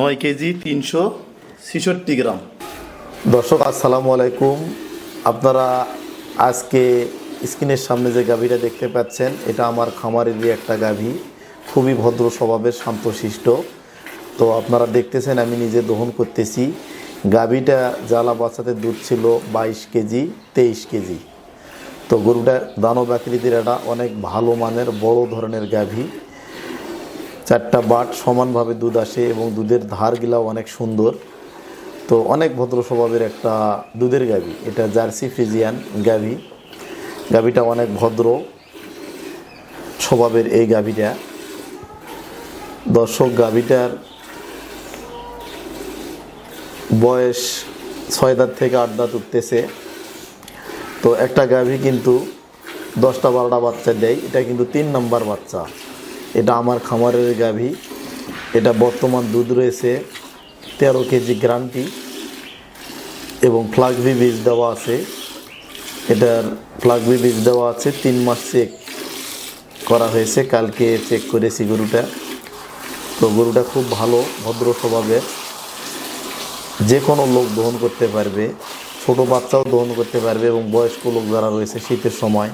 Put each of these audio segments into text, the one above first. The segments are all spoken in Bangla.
নয় কেজি তিনশো ছেষট্টি গ্রাম। দর্শক, আসসালামু আলাইকুম। আপনারা আজকে স্ক্রিনের সামনে যে গাভীটা দেখতে পাচ্ছেন, এটা আমার খামারেরই একটা গাভী। খুবই ভদ্র স্বভাবের শান্তশিষ্ট। তো আপনারা দেখতেছেন, আমি নিজে দহন করতেছি। গাভীটা জ্বালা বাচ্চাতে দুধ ছিল বাইশ কেজি, তেইশ কেজি। তো গরুটার দানব আকৃতির এটা অনেক ভালো মানের, বড় ধরনের গাভী। চারটা বাট সমানভাবে দুধ আসে এবং দুধের ধারগুলাও অনেক সুন্দর। তো অনেক ভদ্র স্বভাবের একটা দুধের গাভী। এটা জার্সি ফ্রিজিয়ান গাভী। গাভীটা অনেক ভদ্র স্বভাবের এই গাভীটা। দর্শক, গাভীটার বয়স ছয় দাঁত থেকে আট দাঁত উঠতেছে। তো একটা গাভি কিন্তু দশটা বারোটা বাচ্চা দেয়। এটা কিন্তু তিন নাম্বার বাচ্চা। এটা আমার খামারের গাভী। এটা বর্তমান দুধ রয়েছে তেরো কেজি গ্রান্টি এবং ফ্লাগভি বীজ দেওয়া আছে। এটার ফ্লাগভি বীজ দেওয়া আছে, তিন মাস চেক করা হয়েছে, কালকে চেক করেছি গরুটা। তো গরুটা খুব ভালো, ভদ্র স্বভাবের। যে কোনো লোক দহন করতে পারবে, ছোট বাচ্চাও দহন করতে পারবে এবং বয়স্ক লোক যারা রয়েছে শীতের সময়।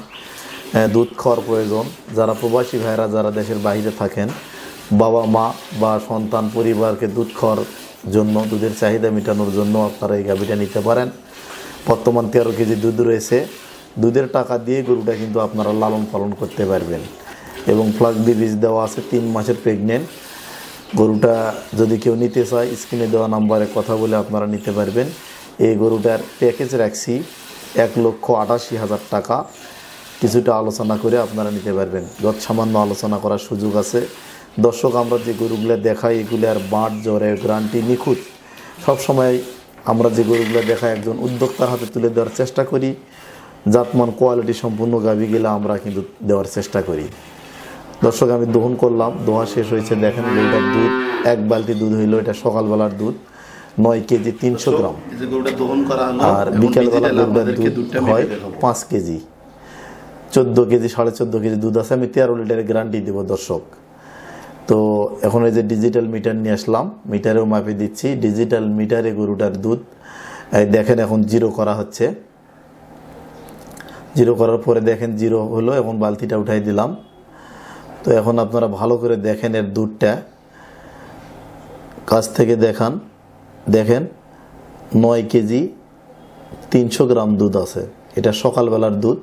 দুধ খাওয়ার প্রয়োজন। যারা প্রবাসী ভাইরা যারা দেশের বাইরে থাকেন, বাবা, মা বা সন্তান, পরিবারকে দুধ খাওয়ার জন্য, দুধের চাহিদা মেটানোর জন্য আপনারা এই গাভিটা নিতে পারেন। বর্তমান তেরো কেজি দুধ রয়েছে। দুধের টাকা দিয়ে গরুটা কিন্তু আপনারা লালন পালন করতে পারবেন। এবং ফ্লাগ দিয়ে বীজ দেওয়া আছে, তিন মাসের প্রেগনেন্ট গরুটা যদি কেউ নিতে চায় স্ক্রিনে দেওয়া নাম্বারে কথা বলে আপনারা নিতে পারবেন। এই গরুটার প্যাকেজ রাখছি এক লক্ষ আটাশি হাজার টাকা। কিছুটা আলোচনা করে আপনারা নিতে পারবেন। যত সামান্য আলোচনা করার সুযোগ আছে। দর্শক আমরা যে গরুগুলো দেখাই এগুলি আর বাঁট জ্বরে গ্রান্টি নিখুঁত। সবসময় আমরা যে গরুগুলো দেখাই একজন উদ্যোক্তার হাতে তুলে দেওয়ার চেষ্টা করি। জাতমান কোয়ালিটি সম্পূর্ণ গাভিগুলো আমরা কিন্তু দেওয়ার চেষ্টা করি। দর্শক আমি দহন করলাম। দোয়া শেষ হয়েছে। দেখেন গরুটার দুধ এক বালতি দুধ হইল। এটা সকালবেলার দুধ। নয় কেজি তিনশো গ্রাম। আর বিকেলবেলা গরুটার দুধ দুধটা হয় পাঁচ কেজি। চোদ্দ কেজি, সাড়ে চোদ্দ কেজি দুধ আছে, আমি তেরো লিটারের গ্যারান্টি দেবো দর্শক। তো এখন এই যে ডিজিটাল মিটার নিয়ে আসলাম মিটারেও মাপে দিচ্ছি। ডিজিটাল মিটারে গরুটার দুধ, এই দেখেন এখন জিরো করা হচ্ছে। জিরো করার পরে দেখেন জিরো হলো, এখন বালতিটা উঠাই দিলাম। তো এখন আপনারা ভালো করে দেখেন এর দুধটা। কাছ থেকে দেখান, দেখেন, নয় কেজি তিনশো গ্রাম দুধ আছে। এটা সকালবেলার দুধ।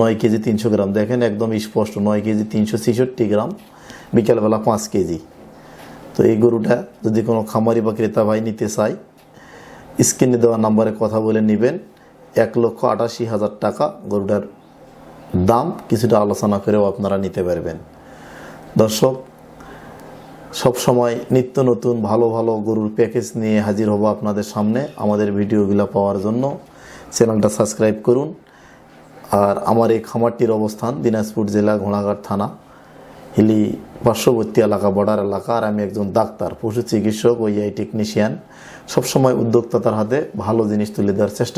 নয় কেজি তিনশো গ্রাম। দেখেন একদম স্পষ্ট, নয় কেজি তিনশো ছেষট্টি গ্রাম, বিকেলবেলা পাঁচ কেজি। তো এই গরুটা যদি কোনো খামারি বা ক্রেতা ভাই নিতে চায়, স্ক্রিনে দেওয়া নাম্বারে কথা বলে নেবেন। এক লক্ষ আটাশি হাজার টাকা গরুটার দাম কিছুটা আলোচনা করেও আপনারা নিতে পারবেন। দর্শক, সব সময় নিত্য নতুন ভালো ভালো গরুর প্যাকেজ নিয়ে হাজির হব আপনাদের সামনে। আমাদের ভিডিওগুলো পাওয়ার জন্য চ্যানেলটা সাবস্ক্রাইব করুন। আর আমার এই খামারটির অবস্থান দিনাজপুর জেলা ঘোড়াঘাট থানা, হিলি পার্শ্ববর্তী এলাকা, বর্ডার এলাকা। আর আমি একজন ডাক্তার, পশু চিকিৎসক ও ইআই টেকনিশিয়ান। সবসময় উদ্যোক্তাতার হাতে ভালো জিনিস তুলে দেওয়ার চেষ্টা